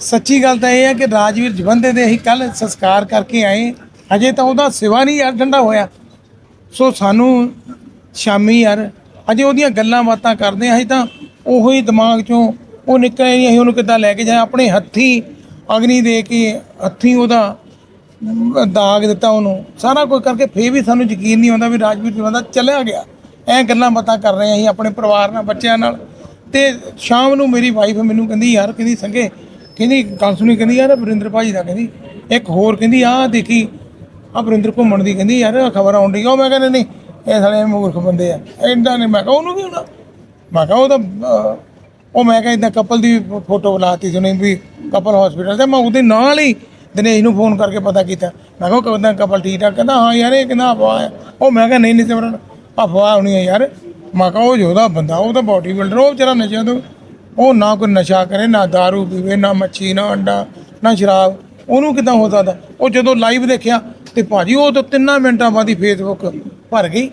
ਸੱਚੀ ਗੱਲ ਤਾਂ ਇਹ ਹੈ ਕਿ ਰਾਜਵੀਰ ਜਵੰਦੇ ਦੇ ਅਸੀਂ ਕੱਲ ਸੰਸਕਾਰ ਕਰਕੇ ਆਏ। ਅਜੇ ਤਾਂ ਉਹਦਾ ਸਿਵਾ ਨਹੀਂ ਯਾਰ ਠੰਡਾ ਹੋਇਆ। ਸੋ ਸਾਨੂੰ ਸ਼ਾਮੀ ਯਾਰ ਅਜੇ ਉਹਦੀਆਂ ਗੱਲਾਂ ਬਾਤਾਂ ਕਰਦੇ ਹਾਂ, ਅਸੀਂ ਤਾਂ ਉਹੋ ਹੀ ਦਿਮਾਗ ਚੋਂ ਉਹ ਨਿਕਲਿਆ ਨਹੀਂ, ਅਸੀਂ ਉਹਨੂੰ ਕਿੱਦਾਂ ਲੈ ਕੇ ਜਾਏ ਆਪਣੇ ਹੱਥੀ ਅਗਨੀ ਦੇ ਕੇ ਹੱਥੀ ਉਹਦਾ ਦਾਗ ਦਿੱਤਾ ਉਹਨੂੰ। ਸਾਰਾ ਕੁਝ ਕਰਕੇ ਫੇਰ ਵੀ ਸਾਨੂੰ ਯਕੀਨ ਨਹੀਂ ਆਉਂਦਾ ਵੀ ਰਾਜਵੀਰ ਜਵੰਦਾ ਚਲਿਆ ਗਿਆ। ਐ ਗੱਲਾਂ ਬਾਤਾਂ ਕਰ ਰਹੇ ਅਸੀਂ ਆਪਣੇ ਪਰਿਵਾਰ ਨਾਲ, ਬੱਚਿਆਂ ਨਾਲ। ਤੇ ਸ਼ਾਮ ਨੂੰ ਮੇਰੀ ਵਾਈਫ ਮੈਨੂੰ ਕਹਿੰਦੀ, ਯਾਰ ਕਹਿੰਦੀ ਸੰਗੇ ਕਹਿੰਦੀ, ਗੱਲ ਸੁਣੀ, ਕਹਿੰਦੀ, ਯਾਰ ਵਰਿੰਦਰ ਭਾਜੀ ਦਾ, ਕਹਿੰਦੀ, ਇੱਕ ਹੋਰ ਕਹਿੰਦੀ, ਆਹ ਦੇਖੀ ਆ ਵਰਿੰਦਰ ਘੁੰਮਣ ਦੀ, ਕਹਿੰਦੀ, ਯਾਰ ਖਬਰ ਆਉਣ ਡਈ, ਉਹ ਮੈਂ ਕਹਿੰਦਾ ਨਹੀਂ ਇਹ ਸਾਲੇ ਮੂਰਖ ਬੰਦੇ ਆ ਇੰਦਾ ਨਹੀਂ, ਮੈਂ ਕਿਹਾ, ਉਹਨੂੰ ਵੀ ਹੋਣਾ ਮੈਂ ਕਿਹਾ, ਉਹ ਤਾਂ ਉਹ ਮੈਂ ਕਿਹਾ ਇਦਾਂ ਕਪਲ ਦੀ ਫੋਟੋ ਲਾਤੀ ਸੁਣੀ ਵੀ ਕਪਲ ਹਸਪੀਟਲ ਤੇ, ਮੈਂ ਉਹਦੇ ਨਾਲ ਹੀ ਦਿਨੇਸ਼ ਨੂੰ ਫੋਨ ਕਰਕੇ ਪਤਾ ਕੀਤਾ, ਮੈਂ ਕਿਹਾ ਕਹਿੰਦਾ ਕਪਲ ਠੀਕ ਠਾਕ, ਕਹਿੰਦਾ, ਹਾਂ ਯਾਰ, ਇਹ ਕਹਿੰਦਾ, ਅਫਵਾਹ ਆ, ਉਹ ਮੈਂ ਕਿਹਾ, ਨਹੀਂ ਨਹੀਂ ਸਿਮਰਨ, ਅਫਵਾਹ ਹੋਣੀ ਹੈ ਯਾਰ, ਮੈਂ ਕਿਹਾ, ਉਹ ਜਿਹਦਾ ਬੰਦਾ, ਉਹ ਤਾਂ ਬਾਡੀ ਬਿਲਡਰ ਉਹ ਵਿਚਾਰਾ ਨਸ਼ਿਆਂ ਤੋਂ ਉਹ ਨਾ ਕੋਈ ਨਸ਼ਾ ਕਰੇ, ਨਾ दारू ਪੀਵੇ, ਨਾ ਮੱਛੀ, ਨਾ ਅੰਡਾ, ਨਾ ਸ਼ਰਾਬ। ਉਹਨੂੰ ਕਿਦਾਂ ਹੋ ਸਕਦਾ? ਉਹ ਜਦੋਂ ਲਾਈਵ ਦੇਖਿਆ ਤੇ ਭਾਜੀ ਉਹ ਤਾਂ ਤਿੰਨਾਂ ਮਿੰਟਾਂ ਬਾਅਦ ਹੀ ਫੇਸਬੁੱਕ ਭਰ ਗਈ।